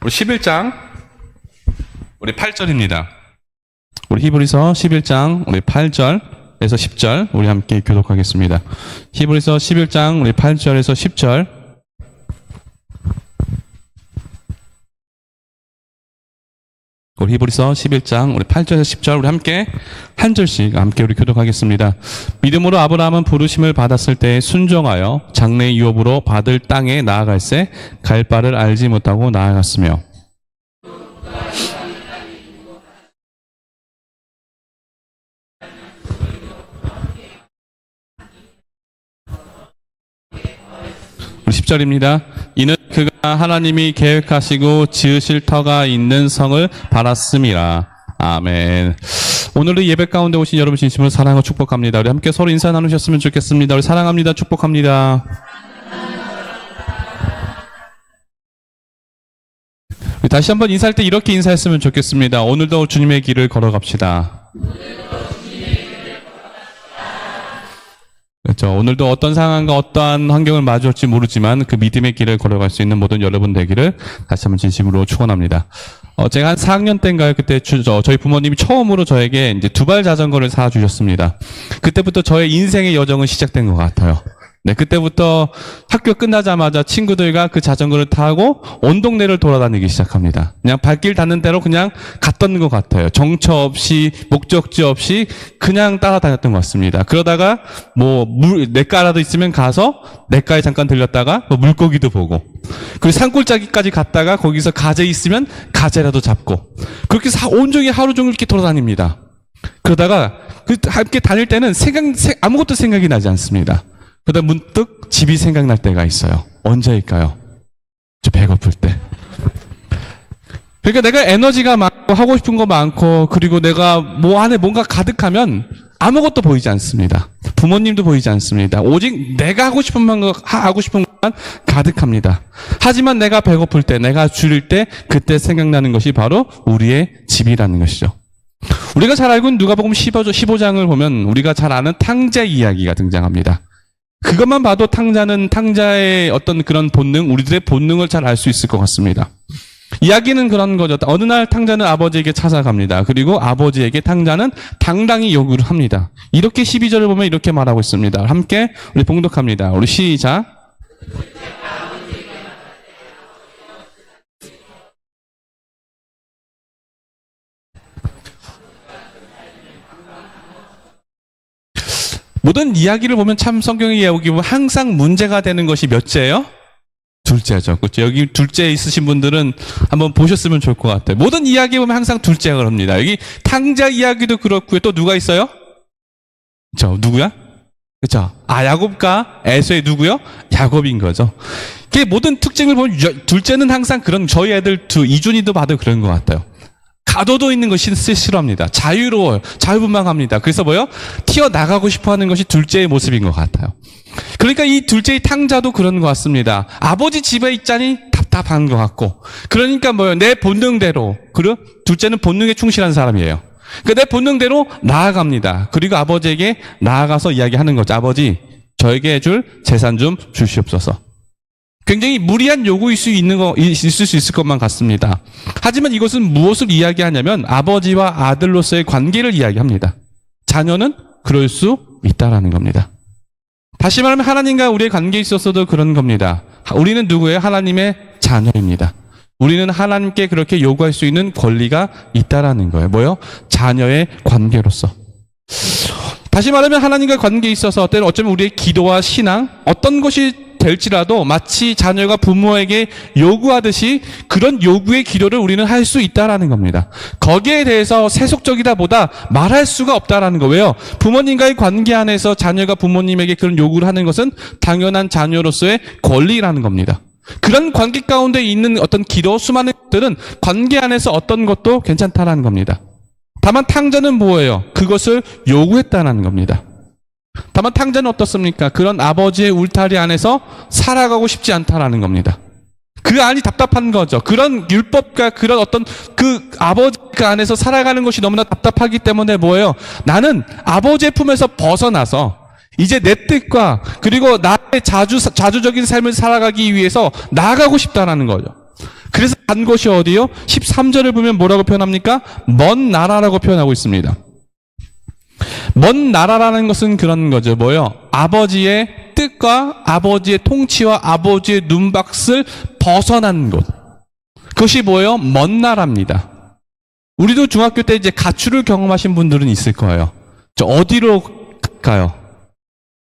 우리 11장 우리 8절입니다. 우리 히브리서 11장 우리 8절에서 10절 우리 함께 교독하겠습니다. 히브리서 11장 우리 8절에서 10절 우리 히브리서 11장 우리 8절에서 10절 우리 함께 한 절씩 함께 우리 교독하겠습니다. 믿음으로 아브라함은 부르심을 받았을 때 순종하여 장래 유업으로 받을 땅에 나아갈새 갈 바를 알지 못하고 나아갔으며 우리 10절입니다. 이는 그가 하나님이 계획하시고 지으실 터가 있는 성을 바랐음이라. 아멘. 오늘도 예배 가운데 오신 여러분 진심으로 사랑하고 축복합니다. 우리 함께 서로 인사 나누셨으면 좋겠습니다. 우리 사랑합니다. 축복합니다. 다시 한번 인사할 때 이렇게 인사했으면 좋겠습니다. 오늘도 주님의 길을 걸어갑시다. 그렇죠. 오늘도 어떤 상황과 어떠한 환경을 마주할지 모르지만 그 믿음의 길을 걸어갈 수 있는 모든 여러분 되기를 다시 한번 진심으로 축원합니다. 어, 제가 한 4학년 때인가요? 그때 주, 저, 저희 부모님이 처음으로 저에게 이제 두발 자전거를 사 주셨습니다. 그때부터 저의 인생의 여정은 시작된 것 같아요. 네, 그때부터 학교 끝나자마자 친구들과 그 자전거를 타고 온 동네를 돌아다니기 시작합니다. 그냥 발길 닿는 대로 그냥 갔던 것 같아요. 정처 없이, 목적지 없이 그냥 따라다녔던 것 같습니다. 그러다가 뭐, 물, 냇가라도 있으면 가서 냇가에 잠깐 들렸다가 뭐 물고기도 보고, 그리고 산골짜기까지 갔다가 거기서 가재 있으면 가재라도 잡고, 그렇게 사, 온종일 하루 종일 이렇게 돌아다닙니다. 그러다가 그 함께 다닐 때는 생각, 생- 아무것도 생각이 나지 않습니다. 그러다 문득 집이 생각날 때가 있어요. 언제일까요? 저 배고플 때. 그러니까 내가 에너지가 많고 하고 싶은 거 많고 그리고 내가 뭐 안에 뭔가 가득하면 아무것도 보이지 않습니다. 부모님도 보이지 않습니다. 오직 내가 하고 싶은 만 하고 싶은 것만 가득합니다. 하지만 내가 배고플 때, 내가 줄일 때 그때 생각나는 것이 바로 우리의 집이라는 것이죠. 우리가 잘 알고 있는 누가복음 15장을 보면 우리가 잘 아는 탕자 이야기가 등장합니다. 그것만 봐도 탕자는 탕자의 어떤 그런 본능, 우리들의 본능을 잘 알 수 있을 것 같습니다. 이야기는 그런 거죠. 어느 날 탕자는 아버지에게 찾아갑니다. 그리고 아버지에게 탕자는 당당히 요구를 합니다. 이렇게 12절을 보면 이렇게 말하고 있습니다. 함께 우리 봉독합니다. 우리 시작. 모든 이야기를 보면 참 성경의 이야기 보면 항상 문제가 되는 것이 몇째예요? 둘째죠. 그렇죠. 여기 둘째 있으신 분들은 한번 보셨으면 좋을 것 같아요. 모든 이야기 보면 항상 둘째가 그럽니다. 여기 탕자 이야기도 그렇고요. 또 누가 있어요? 저 누구야? 그렇죠. 아 야곱과 에서의 누구요? 야곱인 거죠. 그 모든 특징을 보면 여- 둘째는 항상 그런 저희 애들 두 이준이도 봐도 그런 것 같아요. 가둬도 있는 것이 싫어합니다. 자유로워요. 자유분방합니다. 그래서 뭐요? 튀어나가고 싶어 하는 것이 둘째의 모습인 것 같아요. 그러니까 이 둘째의 탕자도 그런 것 같습니다. 아버지 집에 있자니 답답한 것 같고. 그러니까 뭐요? 내 본능대로. 그리고 둘째는 본능에 충실한 사람이에요. 그러니까 내 본능대로 나아갑니다. 그리고 아버지에게 나아가서 이야기하는 거죠. 아버지, 저에게 해줄 재산 좀 주시옵소서. 굉장히 무리한 요구일 수 있는 거, 있을 수 있을 것만 같습니다. 하지만 이것은 무엇을 이야기하냐면 아버지와 아들로서의 관계를 이야기합니다. 자녀는 그럴 수 있다라는 겁니다. 다시 말하면 하나님과 우리의 관계에 있어서도 그런 겁니다. 우리는 누구예요? 하나님의 자녀입니다. 우리는 하나님께 그렇게 요구할 수 있는 권리가 있다라는 거예요. 뭐요? 자녀의 관계로서. 다시 말하면 하나님과 관계에 있어서 때는 어쩌면 우리의 기도와 신앙, 어떤 것이 될지라도 마치 자녀가 부모에게 요구하듯이 그런 요구의 기도를 우리는 할 수 있다라는 겁니다. 거기에 대해서 세속적이다 보다 말할 수가 없다라는 거예요. 부모님과의 관계 안에서 자녀가 부모님에게 그런 요구를 하는 것은 당연한 자녀로서의 권리라는 겁니다. 그런 관계 가운데 있는 어떤 기도, 수많은 것들은 관계 안에서 어떤 것도 괜찮다라는 겁니다. 다만 탕자는 뭐예요? 그것을 요구했다는 겁니다. 다만 탕자는 어떻습니까? 그런 아버지의 울타리 안에서 살아가고 싶지 않다라는 겁니다. 그 안이 답답한 거죠. 그런 율법과 그런 어떤 그 아버지 그 안에서 살아가는 것이 너무나 답답하기 때문에 뭐예요? 나는 아버지의 품에서 벗어나서 이제 내 뜻과 그리고 나의 자주 자주적인 삶을 살아가기 위해서 나아가고 싶다라는 거죠. 그래서 간 곳이 어디요? 13절을 보면 뭐라고 표현합니까? 먼 나라라고 표현하고 있습니다. 먼 나라라는 것은 그런 거죠. 뭐요? 아버지의 뜻과 아버지의 통치와 아버지의 눈박을 벗어난 곳. 그것이 뭐예요? 먼 나라입니다. 우리도 중학교 때 이제 가출을 경험하신 분들은 있을 거예요. 저 어디로 갈까요?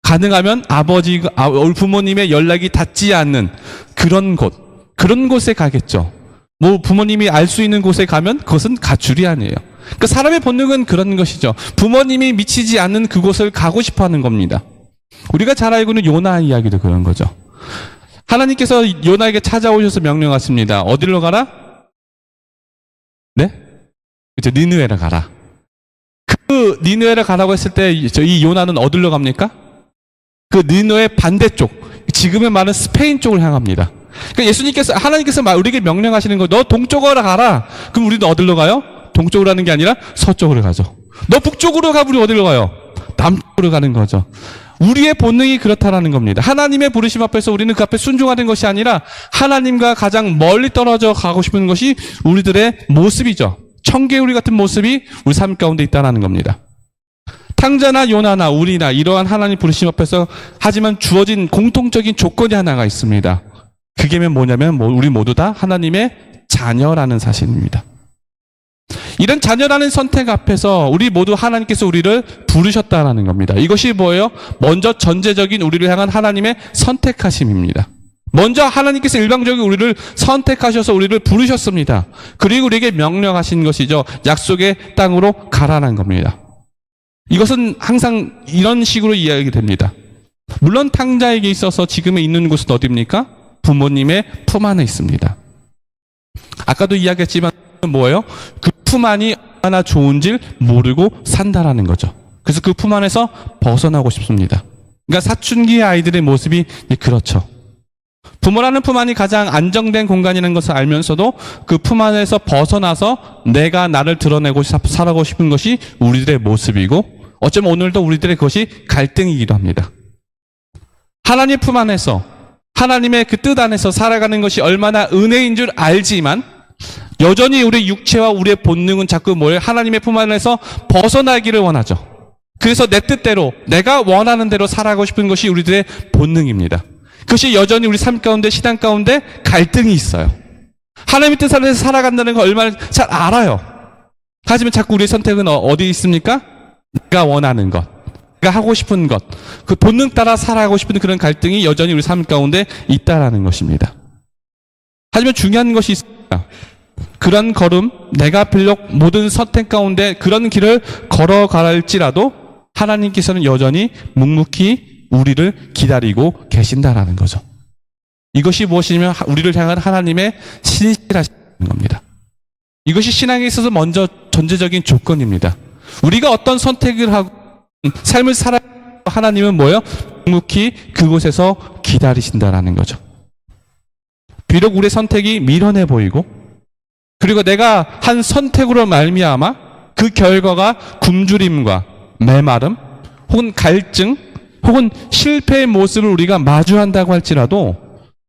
가능하면 아버지, 아, 부모님의 연락이 닿지 않는 그런 곳, 그런 곳에 가겠죠. 뭐 부모님이 알 수 있는 곳에 가면 그것은 가출이 아니에요. 그 사람의 본능은 그런 것이죠. 부모님이 미치지 않는 그곳을 가고 싶어 하는 겁니다. 우리가 잘 알고 있는 요나 이야기도 그런 거죠. 하나님께서 요나에게 찾아오셔서 명령하십니다. 어디로 가라? 네? 그죠. 니느웨로 가라. 그 니느웨로 가라고 했을 때 이 요나는 어디로 갑니까? 그 니느웨 반대쪽, 지금의 말은 스페인 쪽을 향합니다. 그러니까 예수님께서 하나님께서 말- 우리에게 명령하시는 거, 너 동쪽으로 가라. 그럼 우리는 어디로 가요? 동쪽으로 가는 게 아니라 서쪽으로 가죠. 너 북쪽으로 가, 우리 어디로 가요? 남쪽으로 가는 거죠. 우리의 본능이 그렇다라는 겁니다. 하나님의 부르심 앞에서 우리는 그 앞에 순종하는 것이 아니라 하나님과 가장 멀리 떨어져 가고 싶은 것이 우리들의 모습이죠. 청개구리 같은 모습이 우리 삶 가운데 있다는 겁니다. 탕자나 요나나 우리나 이러한 하나님 부르심 앞에서 하지만 주어진 공통적인 조건이 하나가 있습니다. 그게 뭐냐면 뭐 우리 모두 다 하나님의 자녀라는 사실입니다. 이런 자녀라는 선택 앞에서 우리 모두 하나님께서 우리를 부르셨다라는 겁니다. 이것이 뭐예요? 먼저 전제적인 우리를 향한 하나님의 선택하심입니다. 먼저 하나님께서 일방적인 우리를 선택하셔서 우리를 부르셨습니다. 그리고 우리에게 명령하신 것이죠. 약속의 땅으로 가라는 겁니다. 이것은 항상 이런 식으로 이야기됩니다. 물론 탕자에게 있어서 지금 있는 곳은 어디입니까? 부모님의 품 안에 있습니다. 아까도 이야기했지만 뭐예요? 그 품 안이 얼마나 좋은지 모르고 산다라는 거죠. 그래서 그 품 안에서 벗어나고 싶습니다. 그러니까 사춘기 아이들의 모습이 그렇죠. 부모라는 품 안이 가장 안정된 공간이라는 것을 알면서도 그 품 안에서 벗어나서 내가 나를 드러내고 사- 살아가고 싶은 것이 우리들의 모습이고 어쩌면 오늘도 우리들의 그것이 갈등이기도 합니다. 하나님의 품 안에서 하나님의 그 뜻 안에서 살아가는 것이 얼마나 은혜인 줄 알지만 여전히 우리 육체와 우리의 본능은 자꾸 뭐예요? 하나님의 품 안에서 벗어나기를 원하죠. 그래서 내 뜻대로 내가 원하는 대로 살아가고 싶은 것이 우리들의 본능입니다. 그것이 여전히 우리 삶 가운데 신앙 가운데 갈등이 있어요. 하나님의 뜻 안에서 살아간다는 걸 얼마나 잘 알아요. 하지만 자꾸 우리의 선택은 어- 어디 있습니까? 내가 원하는 것, 내가 하고 싶은 것, 그 본능 따라 살아가고 싶은 그런 갈등이 여전히 우리 삶 가운데 있다라는 것입니다. 하지만 중요한 것이 있습니다. 그런 걸음, 내가 비록 모든 선택 가운데 그런 길을 걸어갈지라도 하나님께서는 여전히 묵묵히 우리를 기다리고 계신다라는 거죠. 이것이 무엇이냐면 하- 우리를 향한 하나님의 신실하신 겁니다. 이것이 신앙에 있어서 먼저 전제적인 조건입니다. 우리가 어떤 선택을 하고 음, 삶을 살아 하나님은 뭐예요? 묵묵히 그곳에서 기다리신다라는 거죠. 비록 우리의 선택이 미련해 보이고 그리고 내가 한 선택으로 말미암아 그 결과가 굶주림과 메마름 혹은 갈증 혹은 실패의 모습을 우리가 마주한다고 할지라도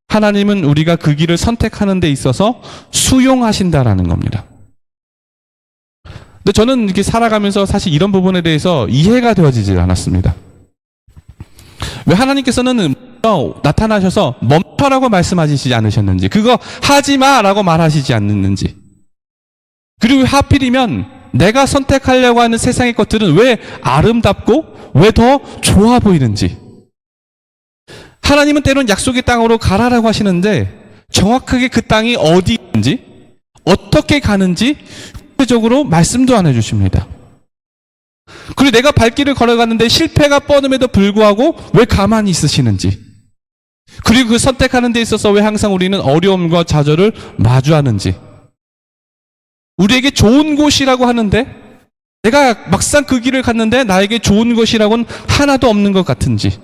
하나님은 우리가 그 길을 선택하는 데 있어서 수용하신다라는 겁니다. 근데 저는 이렇게 살아가면서 사실 이런 부분에 대해서 이해가 되어지질 않았습니다. 왜 하나님께서는 나타나셔서 멈춰라고 말씀하시지 않으셨는지, 그거 하지 마라고 말하시지 않는지, 그리고 하필이면 내가 선택하려고 하는 세상의 것들은 왜 아름답고 왜 더 좋아 보이는지. 하나님은 때론 약속의 땅으로 가라라고 하시는데 정확하게 그 땅이 어디 있는지, 어떻게 가는지 구체적으로 말씀도 안 해주십니다. 그리고 내가 발길을 걸어가는데 실패가 뻔함에도 불구하고 왜 가만히 있으시는지. 그리고 그 선택하는 데 있어서 왜 항상 우리는 어려움과 좌절을 마주하는지. 우리에게 좋은 곳이라고 하는데 내가 막상 그 길을 갔는데 나에게 좋은 것이라고는 하나도 없는 것 같은지.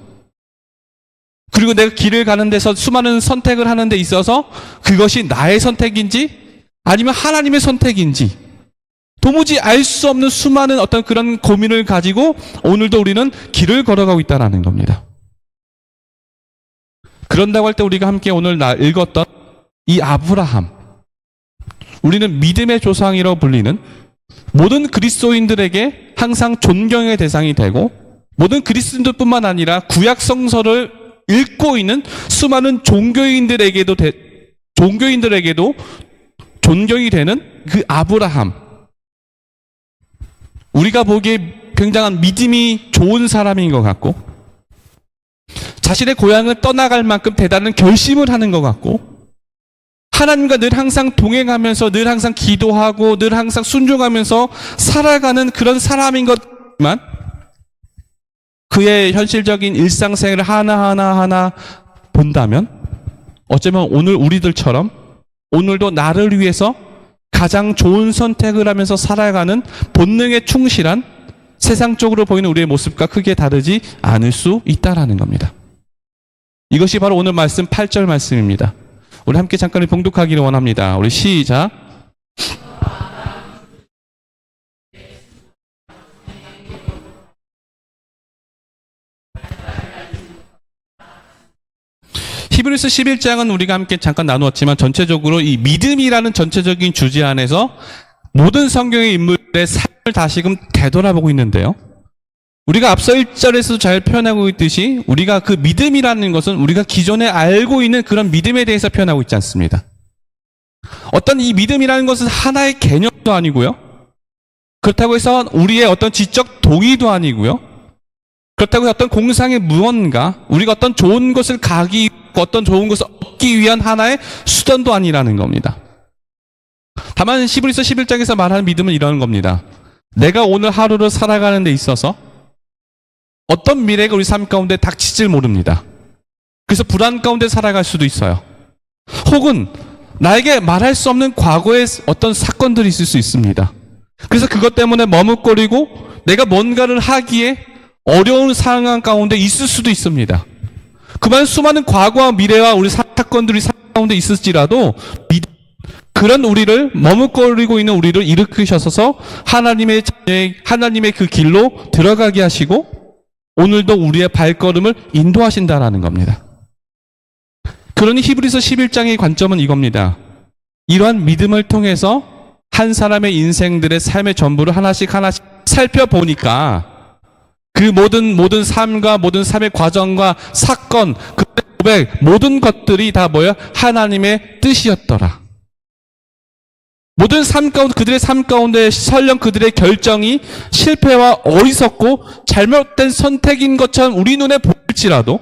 그리고 내가 길을 가는 데서 수많은 선택을 하는 데 있어서 그것이 나의 선택인지 아니면 하나님의 선택인지 도무지 알 수 없는 수많은 어떤 그런 고민을 가지고 오늘도 우리는 길을 걸어가고 있다는 겁니다. 그런다고 할 때 우리가 함께 오늘 나 읽었던 이 아브라함, 우리는 믿음의 조상이라고 불리는 모든 그리스도인들에게 항상 존경의 대상이 되고 모든 그리스도인들뿐만 아니라 구약 성서를 읽고 있는 수많은 종교인들에게도 대- 종교인들에게도 존경이 되는 그 아브라함. 우리가 보기에 굉장한 믿음이 좋은 사람인 것 같고 자신의 고향을 떠나갈 만큼 대단한 결심을 하는 것 같고 하나님과 늘 항상 동행하면서 늘 항상 기도하고 늘 항상 순종하면서 살아가는 그런 사람인 것만 그의 현실적인 일상생활을 하나하나 하나 본다면 어쩌면 오늘 우리들처럼 오늘도 나를 위해서 가장 좋은 선택을 하면서 살아가는 본능에 충실한 세상적으로 보이는 우리의 모습과 크게 다르지 않을 수 있다라는 겁니다. 이것이 바로 오늘 말씀 8절 말씀입니다. 우리 함께 잠깐 봉독하기를 원합니다. 우리 시작. 히브리서 11장은 우리가 함께 잠깐 나누었지만 전체적으로 이 믿음이라는 전체적인 주제 안에서 모든 성경의 인물의 삶을 다시금 되돌아보고 있는데요. 우리가 앞서 1절에서 잘 표현하고 있듯이 우리가 그 믿음이라는 것은 우리가 기존에 알고 있는 그런 믿음에 대해서 표현하고 있지 않습니다. 어떤 이 믿음이라는 것은 하나의 개념도 아니고요. 그렇다고 해서 우리의 어떤 지적 동의도 아니고요. 그렇다고 해서 어떤 공상의 무언가, 우리가 어떤 좋은 것을 가기, 어떤 좋은 것을 얻기 위한 하나의 수단도 아니라는 겁니다. 다만 시브리서 11장에서 말하는 믿음은 이런 겁니다. 내가 오늘 하루를 살아가는 데 있어서 어떤 미래가 우리 삶 가운데 닥치질 모릅니다. 그래서 불안 가운데 살아갈 수도 있어요. 혹은 나에게 말할 수 없는 과거의 어떤 사건들이 있을 수 있습니다. 그래서 그것 때문에 머뭇거리고 내가 뭔가를 하기에 어려운 상황 가운데 있을 수도 있습니다. 그만 수많은 과거와 미래와 우리 사건들이 삶 가운데 있을지라도 믿- 그런 우리를 머뭇거리고 있는 우리를 일으키셔서 하나님의 하나님의 그 길로 들어가게 하시고 오늘도 우리의 발걸음을 인도하신다라는 겁니다. 그러니 히브리서 11장의 관점은 이겁니다. 이러한 믿음을 통해서 한 사람의 인생들의 삶의 전부를 하나씩 하나씩 살펴보니까 그 모든 모든 삶과 모든 삶의 과정과 사건, 그 고백 모든 것들이 다 뭐야? 하나님의 뜻이었더라. 모든 삶 가운데 그들의 삶 가운데 설령 그들의 결정이 실패와 어리석고 잘못된 선택인 것처럼 우리 눈에 보일지라도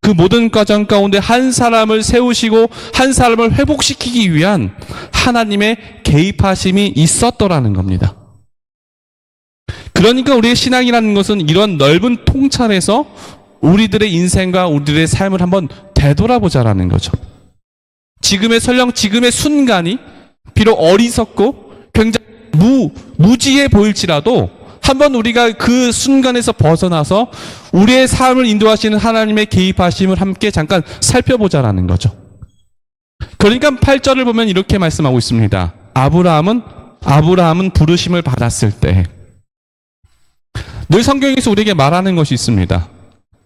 그 모든 과정 가운데 한 사람을 세우시고 한 사람을 회복시키기 위한 하나님의 개입하심이 있었더라는 겁니다. 그러니까 우리의 신앙이라는 것은 이런 넓은 통찰에서 우리들의 인생과 우리들의 삶을 한번 되돌아보자라는 거죠. 지금의 설령 지금의 순간이 비록 어리석고 굉장히 무, 무지해 보일지라도 한번 우리가 그 순간에서 벗어나서 우리의 삶을 인도하시는 하나님의 개입하심을 함께 잠깐 살펴보자라는 거죠. 그러니까 8절을 보면 이렇게 말씀하고 있습니다. 아브라함은 아브라함은 부르심을 받았을 때 늘 성경에서 우리에게 말하는 것이 있습니다.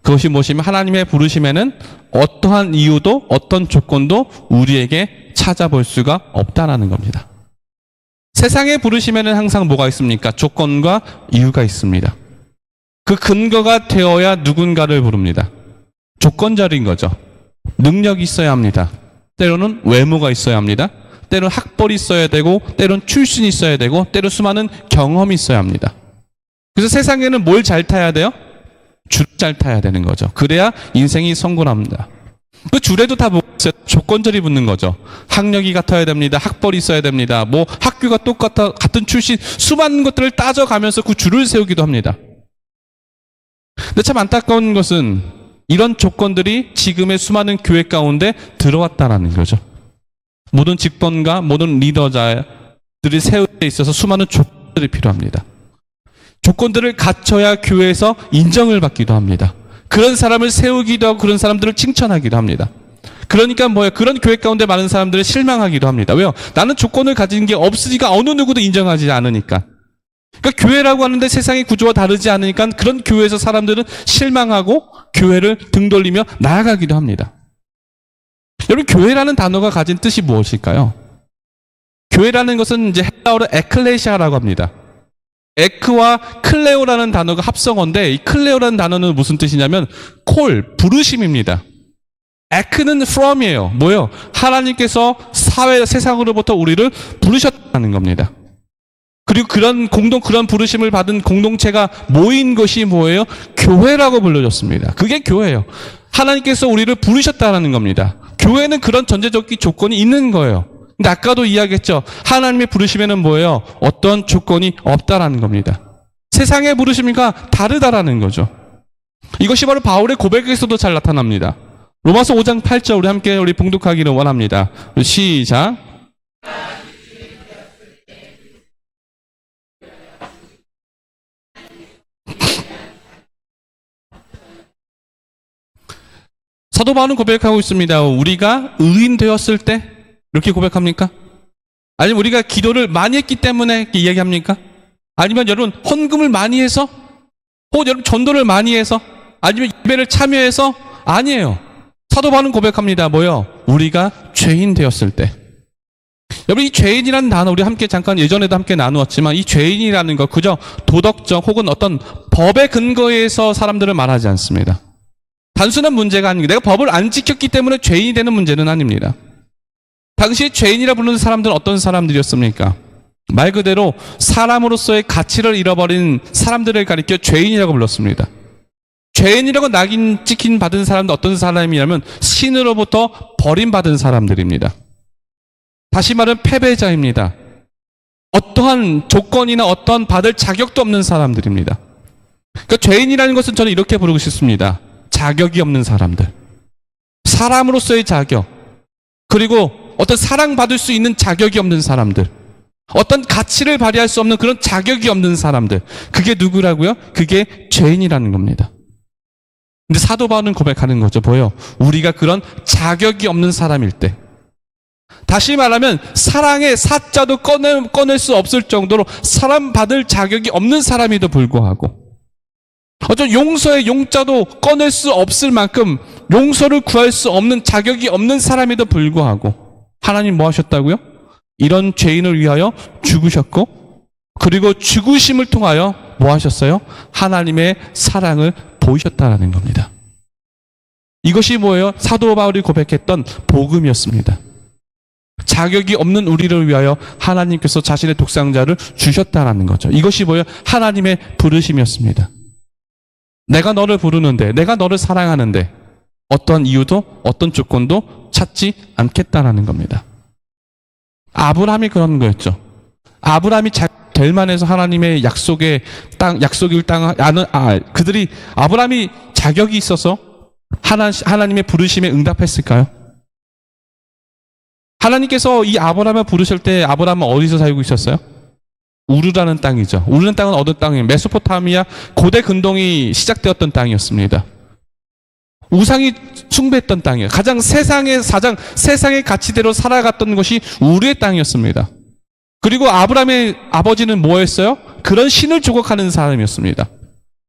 그것이 무엇이면 하나님의 부르심에는 어떠한 이유도 어떤 조건도 우리에게 찾아볼 수가 없다라는 겁니다. 세상의 부르심에는 항상 뭐가 있습니까? 조건과 이유가 있습니다. 그 근거가 되어야 누군가를 부릅니다. 조건자리인 거죠. 능력이 있어야 합니다. 때로는 외모가 있어야 합니다. 때로는 학벌이 있어야 되고, 때로는 출신이 있어야 되고, 때로 수많은 경험이 있어야 합니다. 그래서 세상에는 뭘 잘 타야 돼요? 줄 잘 타야 되는 거죠. 그래야 인생이 성공합니다. 그 줄에도 다 있어요? 조건절이 붙는 거죠. 학력이 같아야 됩니다. 학벌이 있어야 됩니다. 뭐 학교가 똑같아 같은 출신 수많은 것들을 따져가면서 그 줄을 세우기도 합니다. 근데 참 안타까운 것은 이런 조건들이 지금의 수많은 교회 가운데 들어왔다라는 거죠. 모든 직분과 모든 리더자들이 세우에 있어서 수많은 조건들이 필요합니다. 조건들을 갖춰야 교회에서 인정을 받기도 합니다. 그런 사람을 세우기도 하고 그런 사람들을 칭찬하기도 합니다. 그러니까 뭐예요? 그런 교회 가운데 많은 사람들을 실망하기도 합니다. 왜요? 나는 조건을 가진 게 없으니까 어느 누구도 인정하지 않으니까. 그러니까 교회라고 하는데 세상의 구조와 다르지 않으니까 그런 교회에서 사람들은 실망하고 교회를 등 돌리며 나아가기도 합니다. 여러분 교회라는 단어가 가진 뜻이 무엇일까요? 교회라는 것은 이제 헬라어로 에클레시아라고 합니다. 에크와 클레오라는 단어가 합성어인데 이 클레오라는 단어는 무슨 뜻이냐면 콜, 부르심입니다. 에크는 from이에요. 뭐요? 하나님께서 사회 세상으로부터 우리를 부르셨다는 겁니다. 그리고 그런 공동 그런 부르심을 받은 공동체가 모인 것이 뭐예요? 교회라고 불러졌습니다. 그게 교회예요. 하나님께서 우리를 부르셨다는 겁니다. 교회는 그런 전제적 조건이 있는 거예요. 근데 아까도 이야기했죠. 하나님의 부르심에는 뭐예요? 어떤 조건이 없다라는 겁니다. 세상의 부르심과 다르다라는 거죠. 이것이 바로 바울의 고백에서도 잘 나타납니다. 로마서 5장 8절 우리 함께 우리 봉독하기를 원합니다. 시작. 사도 바울은 고백하고 있습니다. 우리가 의인 되었을 때 이렇게 고백합니까? 아니면 우리가 기도를 많이 했기 때문에 이렇게 이야기합니까? 아니면 여러분 헌금을 많이 해서 혹은 여러분 전도를 많이 해서 아니면 예배를 참여해서 아니에요. 사도 바울은 고백합니다. 뭐요? 우리가 죄인 되었을 때. 여러분 이 죄인이라는 단어 우리 함께 잠깐 예전에도 함께 나누었지만 이 죄인이라는 것 그저 도덕적 혹은 어떤 법의 근거에서 사람들을 말하지 않습니다. 단순한 문제가 아닙니다. 내가 법을 안 지켰기 때문에 죄인이 되는 문제는 아닙니다. 당시 죄인이라 부르는 사람들은 어떤 사람들이었습니까? 말 그대로 사람으로서의 가치를 잃어버린 사람들을 가리켜 죄인이라고 불렀습니다. 죄인이라고 낙인 찍힌 받은 사람도 어떤 사람이냐면 신으로부터 버림받은 사람들입니다. 다시 말하면 패배자입니다. 어떠한 조건이나 어떠한 받을 자격도 없는 사람들입니다. 그러니까 죄인이라는 것은 저는 이렇게 부르고 싶습니다. 자격이 없는 사람들. 사람으로서의 자격. 그리고 어떤 사랑받을 수 있는 자격이 없는 사람들. 어떤 가치를 발휘할 수 없는 그런 자격이 없는 사람들. 그게 누구라고요? 그게 죄인이라는 겁니다. 근데 사도 바울은 고백하는 거죠. 뭐요? 우리가 그런 자격이 없는 사람일 때. 다시 말하면 사랑의 사자도 꺼내, 꺼낼 수 없을 정도로 사랑받을 자격이 없는 사람에도 불구하고 어떤 용서의 용자도 꺼낼 수 없을 만큼 용서를 구할 수 없는 자격이 없는 사람에도 불구하고 하나님 뭐 하셨다고요? 이런 죄인을 위하여 죽으셨고 그리고 죽으심을 통하여 뭐 하셨어요? 하나님의 사랑을 보이셨다라는 겁니다. 이것이 뭐예요? 사도 바울이 고백했던 복음이었습니다. 자격이 없는 우리를 위하여 하나님께서 자신의 독상자를 주셨다라는 거죠. 이것이 뭐예요? 하나님의 부르심이었습니다. 내가 너를 부르는데, 내가 너를 사랑하는데, 어떤 이유도, 어떤 조건도 찾지 않겠다라는 겁니다. 아브라함이 그런 거였죠. 아브라함이 될 만해서 하나님의 약속의 땅, 약속일 땅, 아는, 아, 그들이, 아브라함이 자격이 있어서 하나, 하나님의 부르심에 응답했을까요? 하나님께서 이 아브라함을 부르실 때 아브라함은 어디서 살고 있었어요? 우르라는 땅이죠. 우르는 땅은 어느 땅이에요? 메소포타미아 고대 근동이 시작되었던 땅이었습니다. 우상이 숭배했던 땅이에요. 가장 세상의 사장, 세상의 가치대로 살아갔던 것이 우르의 땅이었습니다. 그리고 아브라함의 아버지는 뭐였어요? 그런 신을 조각하는 사람이었습니다.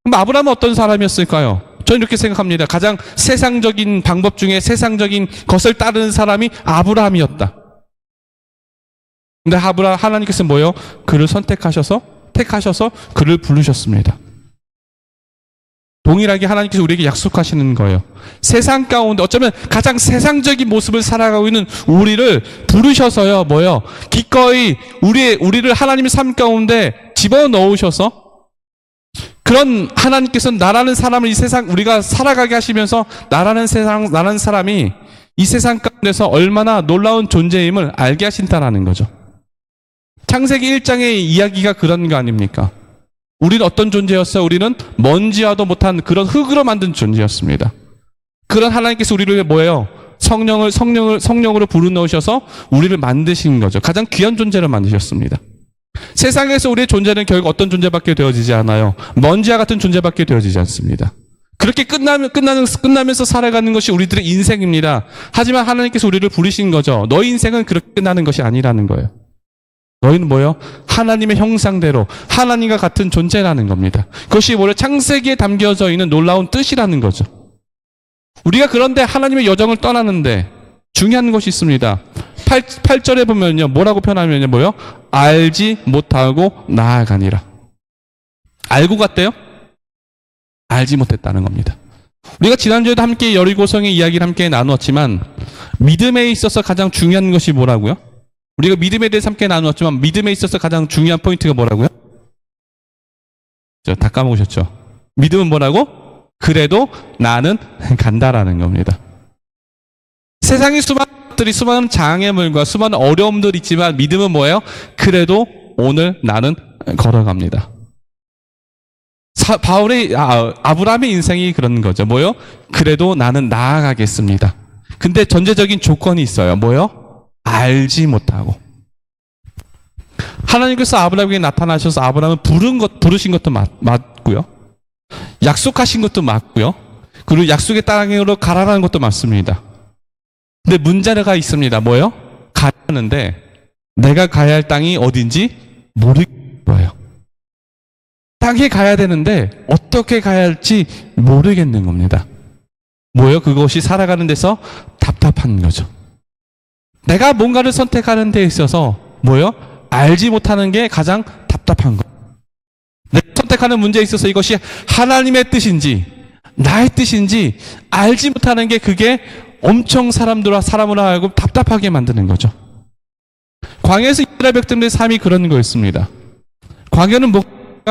그럼 아브라함은 어떤 사람이었을까요? 저는 이렇게 생각합니다. 가장 세상적인 방법 중에 세상적인 것을 따르는 사람이 아브라함이었다. 근데 아브라 하나님께서 뭐요? 그를 선택하셔서 택하셔서 그를 부르셨습니다. 동일하게 하나님께서 우리에게 약속하시는 거예요. 세상 가운데 어쩌면 가장 세상적인 모습을 살아가고 있는 우리를 부르셔서요, 뭐요? 기꺼이 우리의 우리를 하나님의 삶 가운데 집어 넣으셔서 그런 하나님께서는 나라는 사람을 이 세상 우리가 살아가게 하시면서 나라는 세상 나라는 사람이 이 세상 가운데서 얼마나 놀라운 존재임을 알게 하신다라는 거죠. 창세기 1장의 이야기가 그런 거 아닙니까? 우리는 어떤 존재였어요? 우리는 먼지와도 못한 그런 흙으로 만든 존재였습니다. 그런 하나님께서 우리를 뭐예요? 성령을 성령을 성령으로 부르 넣으셔서 우리를 만드신 거죠. 가장 귀한 존재를 만드셨습니다. 세상에서 우리의 존재는 결국 어떤 존재밖에 되어지지 않아요. 먼지와 같은 존재밖에 되어지지 않습니다. 그렇게 끝나면, 끝나는, 끝나면서 살아가는 것이 우리들의 인생입니다. 하지만 하나님께서 우리를 부르신 거죠. 너희 인생은 그렇게 끝나는 것이 아니라는 거예요. 너희는 뭐요? 하나님의 형상대로 하나님과 같은 존재라는 겁니다. 그것이 뭐래 창세기에 담겨져 있는 놀라운 뜻이라는 거죠. 우리가 그런데 하나님의 여정을 떠나는데 중요한 것이 있습니다. 8, 8절에 보면요. 뭐라고 표현하면요. 뭐요? 알지 못하고 나아가니라. 알고 갔대요? 알지 못했다는 겁니다. 우리가 지난주에도 함께 여리고성의 이야기를 함께 나누었지만 믿음에 있어서 가장 중요한 것이 뭐라고요? 우리가 믿음에 대해서 함께 나누었지만 믿음에 있어서 가장 중요한 포인트가 뭐라고요? 저다 까먹으셨죠? 믿음은 뭐라고? 그래도 나는 간다라는 겁니다. 세상에 수많은 것들이 수많은 장애물과 수많은 어려움들이 있지만 믿음은 뭐예요? 그래도 오늘 나는 걸어갑니다. 사- 바울의 아, 아브라함의 인생이 그런 거죠. 뭐요? 그래도 나는 나아가겠습니다. 근데 전제적인 조건이 있어요. 뭐요? 알지 못하고. 하나님께서 아브라함에게 나타나셔서 아브라함을 부른 것 부르신 것도 맞, 맞고요. 약속하신 것도 맞고요. 그리고 약속의 땅으로 가라라는 것도 맞습니다. 근데 문제가 있습니다. 뭐요? 가야 하는데 내가 가야 할 땅이 어딘지 모르겠어요. 땅에 가야 되는데 어떻게 가야 할지 모르겠는 겁니다. 뭐요? 그것이 살아가는 데서 답답한 거죠. 내가 뭔가를 선택하는 데 있어서 뭐요? 알지 못하는 게 가장 답답한 거. 내가 선택하는 문제에 있어서 이것이 하나님의 뜻인지 나의 뜻인지 알지 못하는 게 그게 엄청 사람들과 사람으로 하여금 답답하게 만드는 거죠. 광야에서 이스라엘 백성들의 삶이 그런 거였습니다. 광야는 뭐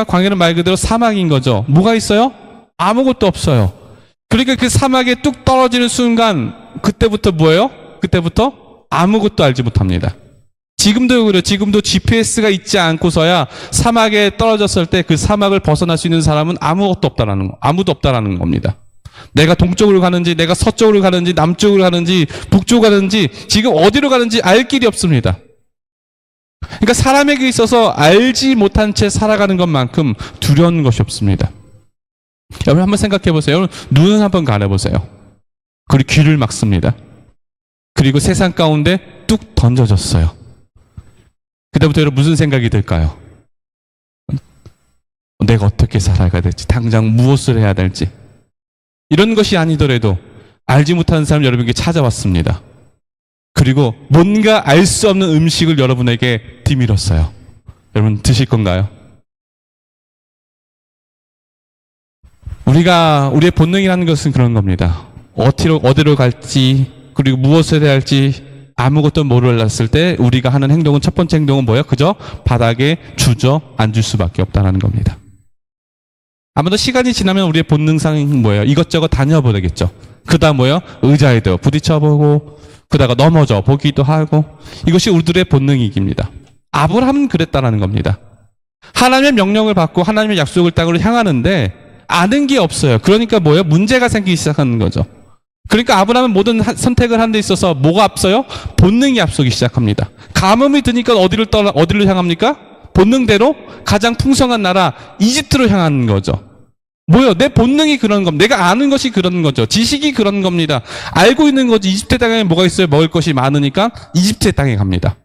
광야는 말 그대로 사막인 거죠. 뭐가 있어요? 아무것도 없어요. 그러니까 그 사막에 뚝 떨어지는 순간 그때부터 뭐예요? 그때부터 아무것도 알지 못합니다. 지금도 그래요. 지금도 GPS가 있지 않고서야 사막에 떨어졌을 때 그 사막을 벗어날 수 있는 사람은 아무것도 없다라는 거, 아무도 없다라는 겁니다. 내가 동쪽으로 가는지, 내가 서쪽으로 가는지, 남쪽으로 가는지, 북쪽으로 가는지, 지금 어디로 가는지 알 길이 없습니다. 그러니까 사람에게 있어서 알지 못한 채 살아가는 것만큼 두려운 것이 없습니다. 여러분 한번 생각해 보세요. 여러분 눈을 한번 가려보세요. 그리고 귀를 막습니다. 그리고 세상 가운데 뚝 던져졌어요. 그때부터 여러분 무슨 생각이 들까요? 내가 어떻게 살아가야 될지, 당장 무엇을 해야 될지. 이런 것이 아니더라도 알지 못하는 사람 여러분에게 찾아왔습니다. 그리고 뭔가 알 수 없는 음식을 여러분에게 뒤밀었어요. 여러분 드실 건가요? 우리가 우리의 본능이라는 것은 그런 겁니다. 어디로 어디로 갈지 그리고 무엇을 해야 할지 아무것도 몰랐을 때 우리가 하는 행동은 첫 번째 행동은 뭐예요? 그저 바닥에 주저 앉을 수밖에 없다는 겁니다. 아무도 시간이 지나면 우리의 본능상 뭐예요? 이것저것 다녀보겠죠. 그다음 뭐예요? 의자에도 부딪혀보고 그다가 넘어져 보기도 하고 이것이 우리들의 본능이깁니다. 아브라함은 그랬다라는 겁니다. 하나님의 명령을 받고 하나님의 약속을 땅으로 향하는데 아는 게 없어요. 그러니까 뭐예요? 문제가 생기기 시작하는 거죠. 그러니까 아브라함은 모든 하- 선택을 하는 데 있어서 뭐가 앞서요? 본능이 앞서기 시작합니다. 가뭄이 드니까 어디를 떠나 어디로 향합니까? 본능대로 가장 풍성한 나라 이집트로 향하는 거죠. 뭐요? 내 본능이 그런 겁니다. 내가 아는 것이 그런 거죠. 지식이 그런 겁니다. 알고 있는 거지. 이집트 땅에 뭐가 있어요? 먹을 것이 많으니까 이집트 땅에 갑니다.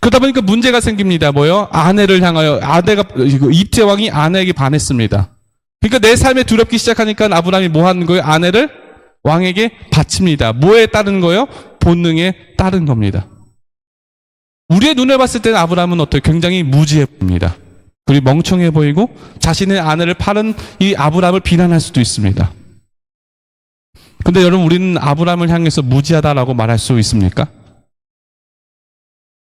그러다 보니까 문제가 생깁니다. 뭐요? 아내를 향하여 아내가 이집트 왕이 아내에게 반했습니다. 그러니까 내 삶에 두렵기 시작하니까 아브라함이 뭐 하는 거예요? 아내를 왕에게 바칩니다. 뭐에 따른 거예요? 본능에 따른 겁니다. 우리의 눈에 봤을 때는 아브라함은 어떻게 굉장히 무지해 보입니다. 그리고 멍청해 보이고 자신의 아내를 파는 이 아브라함을 비난할 수도 있습니다. 근데 여러분 우리는 아브라함을 향해서 무지하다라고 말할 수 있습니까?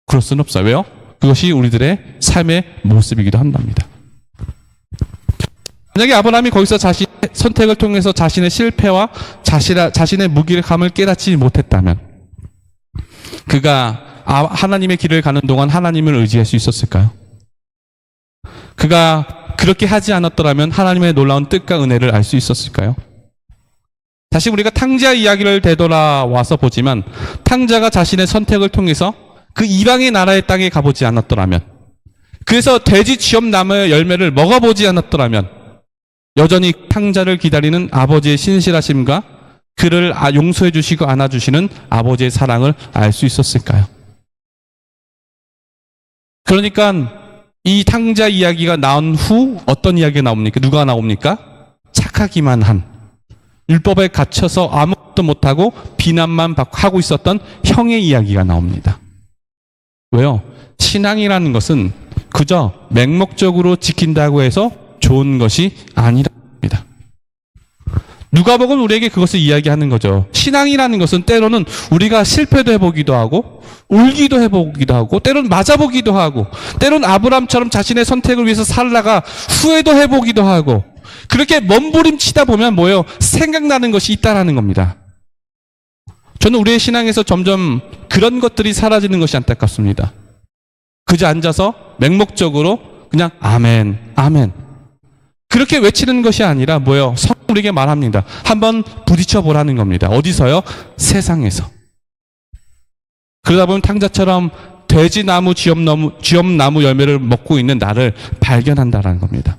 그럴 수는 없어요. 왜요? 그것이 우리들의 삶의 모습이기도 한답니다. 만약에 아브라함이 거기서 자신의 선택을 통해서 자신의 실패와 자신의, 무기력함을 깨닫지 못했다면 그가 아- 하나님의 길을 가는 동안 하나님을 의지할 수 있었을까요? 그가 그렇게 하지 않았더라면 하나님의 놀라운 뜻과 은혜를 알 수 있었을까요? 다시 우리가 탕자 이야기를 되돌아와서 보지만 탕자가 자신의 선택을 통해서 그 이방의 나라의 땅에 가보지 않았더라면 그래서 돼지 취업 나무의 열매를 먹어보지 않았더라면 여전히 탕자를 기다리는 아버지의 신실하심과 그를 아- 용서해 주시고 안아주시는 아버지의 사랑을 알 수 있었을까요? 그러니까 이 탕자 이야기가 나온 후 어떤 이야기가 나옵니까? 누가 나옵니까? 착하기만 한 율법에 갇혀서 아무것도 못하고 비난만 하고 있었던 형의 이야기가 나옵니다. 왜요? 신앙이라는 것은 그저 맹목적으로 지킨다고 해서 좋은 것이 아니랍니다. 누가복음 우리에게 그것을 이야기하는 거죠. 신앙이라는 것은 때로는 우리가 실패도 해보기도 하고 울기도 해보기도 하고 때로는 맞아보기도 하고 때로는 아브람처럼 자신의 선택을 위해서 살다가 후회도 해보기도 하고 그렇게 몸부림치다 보면 뭐예요? 생각나는 것이 있다라는 겁니다. 저는 우리의 신앙에서 점점 그런 것들이 사라지는 것이 안타깝습니다. 그저 앉아서 맹목적으로 그냥 아멘, 아멘. 그렇게 외치는 것이 아니라 뭐요? 성 우리에게 말합니다. 한번 부딪혀 보라는 겁니다. 어디서요? 세상에서. 그러다 보면 탕자처럼 돼지나무 쥐엄나무, 쥐엄나무 열매를 먹고 있는 나를 발견한다라는 겁니다.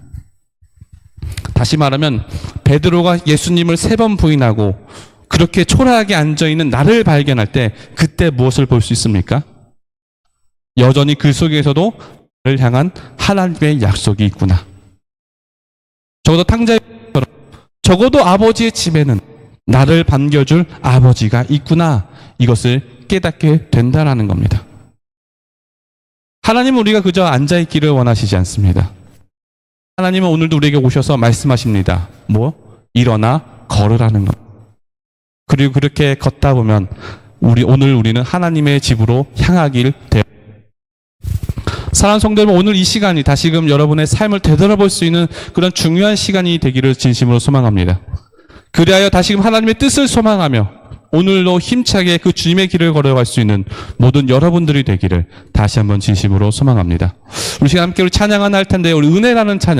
다시 말하면 베드로가 예수님을 세 번 부인하고 그렇게 초라하게 앉아 있는 나를 발견할 때 그때 무엇을 볼 수 있습니까? 여전히 그 속에서도 나를 향한 하나님의 약속이 있구나. 적어도 탕자처럼 적어도 아버지의 집에는 나를 반겨줄 아버지가 있구나. 이것을 깨닫게 된다라는 겁니다. 하나님은 우리가 그저 앉아 있기를 원하시지 않습니다. 하나님은 오늘도 우리에게 오셔서 말씀하십니다. 뭐? 일어나 걸으라는 것. 그리고 그렇게 걷다 보면 우리 오늘 우리는 하나님의 집으로 향하길 되. 사랑 성도 여러분 오늘 이 시간이 다시금 여러분의 삶을 되돌아볼 수 있는 그런 중요한 시간이 되기를 진심으로 소망합니다. 그리하여 다시금 하나님의 뜻을 소망하며 오늘도 힘차게 그 주님의 길을 걸어갈 수 있는 모든 여러분들이 되기를 다시 한번 진심으로 소망합니다. 우리 시간 함께 찬양하나 할 텐데 우리 은혜라는 찬양